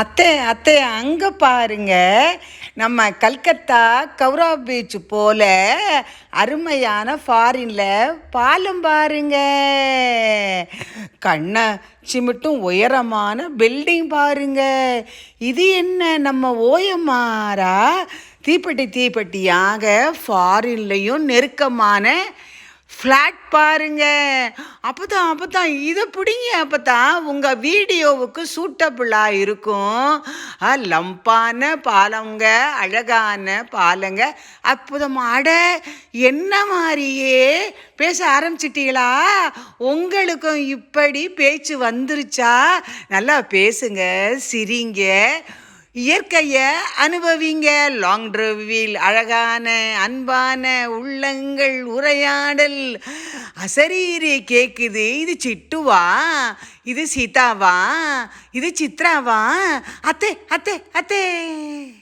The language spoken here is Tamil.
அத்தை அத்தை அங்கே பாருங்க. நம்ம கல்கத்தா கௌரா பீச் போல அருமையான ஃபாரினில் பாலம் பாருங்க. கண்ணை சிமிட்டும் உயரமான பில்டிங் பாருங்க. இது என்ன நம்ம ஓயமாரா தீப்பெட்டி தீப்பெட்டியாக ஃபாரின்லேயும் நெருக்கமான ஃப்ளாட் பாருங்க. அப்போதான் அப்போ தான் இதை பிடிங்க அப்பதான் உங்கள் வீடியோவுக்கு சூட்டபிளாக இருக்கும். லம்பான பாலங்க அழகான பாலங்க அற்புதம். அட என்ன மாதிரியே பேச ஆரம்பிச்சிட்டீங்களா? உங்களுக்கும் இப்படி பேச்சு வந்துருச்சா? நல்லா பேசுங்க சிரிங்க. இயற்கையை அனுபவிங்க. லாங் டிரைவில் அழகான அன்பான உள்ளங்கள் உரையாடல். அசரீரி கேட்குது இது சிட்டுவா? இது சீதாவா? இது சித்ராவா? அத்தே அத்தே அத்தே.